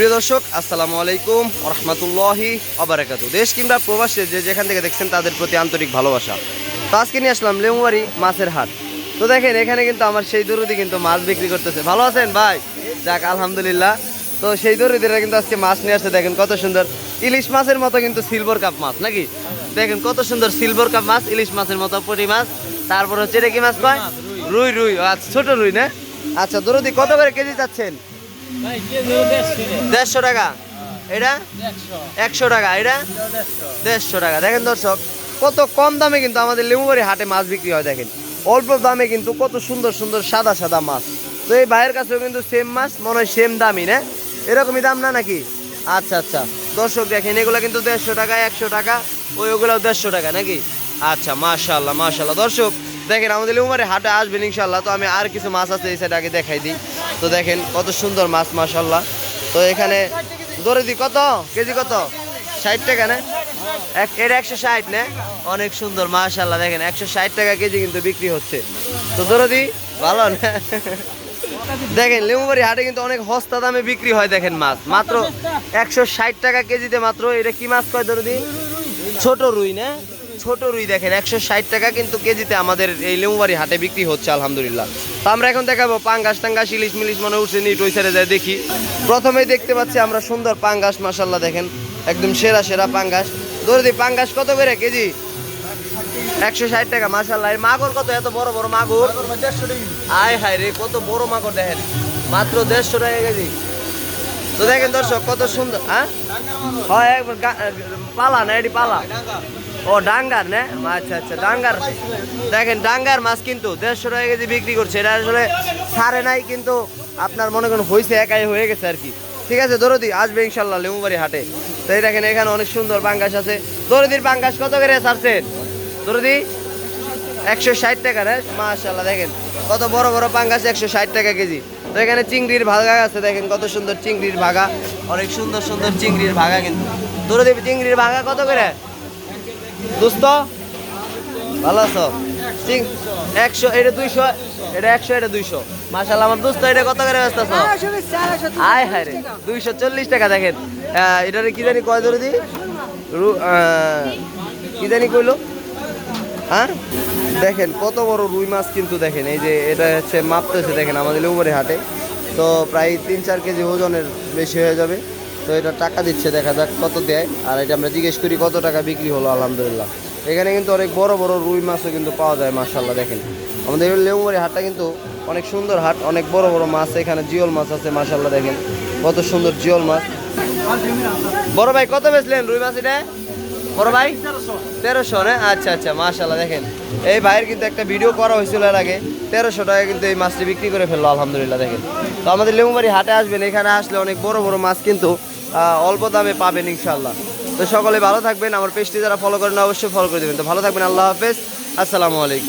প্রিয় দর্শক আসসালামু আলাইকুম রহমতুল্লাহি অবরাকাতু দেশ কিংবা প্রবাসে যে যেখান থেকে দেখছেন তাদের প্রতি আন্তরিক ভালোবাসা। তো আজকে নিয়ে আসলাম লেমুবাড়ি মাছের হাট। তো দেখেন এখানে কিন্তু আমার সেই দরুদি কিন্তু মাছ বিক্রি করতেছে। ভালো আছেন ভাই? যাক আলহামদুলিল্লাহ। তো সেই দরুদিরা কিন্তু আজকে মাছ নিয়ে আসছে। দেখেন কত সুন্দর ইলিশ মাছের মতো কিন্তু সিলভার কাপ মাছ নাকি? দেখেন কত সুন্দর সিলভার কাপ মাছ ইলিশ মাছের মতো পুঁটি মাছ। তারপর হচ্ছে এটা কি মাছ কয় রুই রুই আচ্ছা ছোট রুই না? আচ্ছা দরুদি কত করে কেজি চাচ্ছেন? দেড়শো টাকা। এটা? একশো টাকা এটা? দেড়শো। টাকা। দেখেন দর্শক কত কম দামে কিন্তু আমাদের লেবুবাড়ি হাটে মাছ বিক্রি হয় দেখেন। অল্প দামে কিন্তু কত সুন্দর সুন্দর সাদা সাদা মাছ। তো এই ভাইয়ের কাছেও কিন্তু সেম মাছ মনে হয় সেম দামই না? এরকমই দাম না নাকি? আচ্ছা আচ্ছা। দর্শক দেখেন এগুলো কিন্তু দেড়শো টাকা একশো টাকা ওই ওগুলোও দেড়শো টাকা নাকি? আচ্ছা মাশাল্লাহ মাশাল্লাহ দর্শক দেখেন আমাদের লেবুমারে হাটে আসবেন ইনশাল্লাহ তো আমি আর কিছু মাছ আছে এই সাইডে আগে দেখাই দিই। তো দেখেন কত সুন্দর মাছ মাশাল্লাহ তো এখানে দরে দি কত? কেজি কত? ষাট টাকা না? এক, এটা একশো ষাট না? অনেক সুন্দর মাশাল্লাহ দেখেন একশো ষাট টাকা কেজি কিন্তু বিক্রি হচ্ছে। তো দরদি ভালো না? দেখেন লেবুবাড়ি হাটে কিন্তু অনেক সস্তা দামে বিক্রি হয় দেখেন মাছ। মাত্র একশো ষাট টাকা কেজিতে মাত্র। এটা কি মাছ কয় দরদি ছোট রুই না? ছোট রুই দেখেন একশো ষাট টাকা কিন্তু কেজিতে আমাদের এই লেবুবাড়ি হাটে বিক্রি হচ্ছে আলহামদুলিল্লাহ। তো আমরা এখন দেখাবো পাঙ্গাস টাঙ্গাস ইলিশ মিলিশ মনে উঠছে নিট ওই সাইডে যাই দেখি। প্রথমেই দেখতে পাচ্ছি আমরা সুন্দর পাঙ্গাস মাসাল্লাহ দেখেন একদম সেরা সেরা পাঙ্গাস। দরদি পাঙ্গাস কত করে কেজি? একশো ষাট টাকা মাসাল্লাহ এর মাগুর কত? এত বড় বড় মাগুর? আয় হায় রে কত বড় মাকড় দেখেন। মাত্র দেড়শো টাকা কেজি। তো দেখেন দর্শক কত সুন্দর হ্যাঁ? হয় একবার পালা না এটি পালা? ও, ডাঙ্গার, না? আচ্ছা আচ্ছা ডাঙ্গার। দেখেন, ডাঙ্গার মাছ কিন্তু দেড়শো টাকা কেজি বিক্রি করছে। এটা আসলে ছাড়ে নাই, কিন্তু আপনার মনে করেন হয়েছে একাই হয়ে গেছে আর কি। ঠিক আছে, দরদি, আসবে ইনশাল্লাহ লেবুবাড়ি হাটে। তো এই দেখেন, এখানে অনেক সুন্দর পাঙ্গাস আছে। দরদির পাঙ্গাস কত করে ছাড়ছেন দরদি, একশো ষাট টাকা রে মাশাল্লাহ, দেখেন, কত বড় বড় পাঙ্গাস, একশো ষাট টাকা কেজি। তো এখানে চিংড়ির ভাগা আছে, দেখেন, কত সুন্দর চিংড়ির ভাগা। অনেক সুন্দর সুন্দর চিংড়ির ভাগা কিন্তু। ধরে দেবী চিংড়ির ভাগা কত করে? দোস্ত ভালো আছো? একশো এটা দুইশো এটা একশো এটা দুইশো। মাশাল্লাহ আমার দোস্ত এটা কত করে ব্যস্ত আছো? আয় হায় রে দুইশো চল্লিশ টাকা দেখেন। এটারে কি জানি কয় ধরে দি কি জানি কইলো? হ্যাঁ? দেখেন কত বড় রুই মাছ কিন্তু দেখেন এই যে এটা হচ্ছে মাপতেছে দেখেন আমাদের উপরে হাটে। তো প্রায় তিন চার কেজি ওজনের বেশি হয়ে যাবে। তো এটা টাকা দিচ্ছে, দেখা যাক কত দেয়। আর এটা আমরা জিজ্ঞেস করি, কত টাকা বিক্রি হলো, আলহামদুলিল্লাহ। এখানে কিন্তু অনেক বড় বড় রুই মাছও কিন্তু পাওয়া যায় মার্শাল্লাহ দেখেন। আমাদের লেবুমারি হাটটা কিন্তু অনেক সুন্দর হাট, অনেক বড় বড় মাছ, এখানে জিওল মাছ আছে মার্শাল্লাহ দেখেন। কত সুন্দর জিওল মাছ। বড় ভাই, কত বেচলেন রুই মাছ এটা? বড় ভাই? তেরোশো, না? আচ্ছা আচ্ছা মাশাল্লাহ দেখেন। এই ভাইয়ের কিন্তু একটা ভিডিও করা হয়েছিল এর আগে। তেরোশো টাকা কিন্তু এই মাছটি বিক্রি করে ফেলল, আলহামদুলিল্লাহ, দেখেন। তো আমাদের লেবুবাড়ি হাটে আসবেন, এখানে আসলে অনেক বড় বড় মাছ কিন্তু অল্প দামে পাবেন ইনশাল্লাহ তো সকলে ভালো থাকবেন, আমার পেজটি যারা ফলো করেন অবশ্যই ফলো করে দেবেন। তো ভালো থাকবেন, আল্লাহ হাফেজ। আসসালামু আলাইকুম।